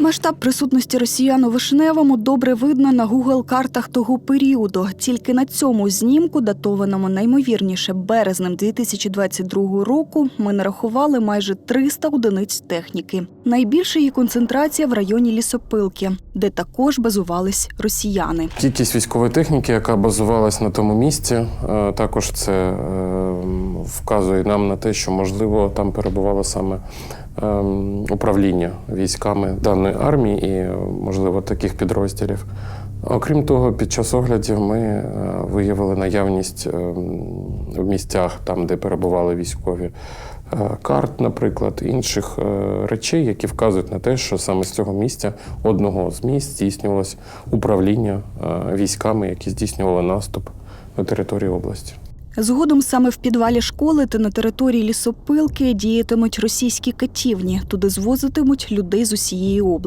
Масштаб присутності росіян у Вишневому добре видно на Google-картах того періоду. Тільки на цьому знімку, датованому наймовірніше березнем 2022 року, ми нарахували майже 300 одиниць техніки. Найбільша її концентрація в районі Лісопилки, де також базувались росіяни. Кількість військової техніки, яка базувалась на тому місці, е, також це е, вказує нам на те, що можливо там перебувало саме е, управління військами даної армії і, е, можливо, таких підрозділів. Окрім того, під час оглядів ми е, виявили наявність е, в місцях, там, де перебували військові, е, карт, наприклад, інших речей, які вказують на те, що саме з цього місця, одного з місць, здійснювалось управління військами, які здійснювали наступ на території області. Згодом саме в підвалі школи та на території лісопилки діятимуть російські катівні. Туди звозитимуть людей з усієї області.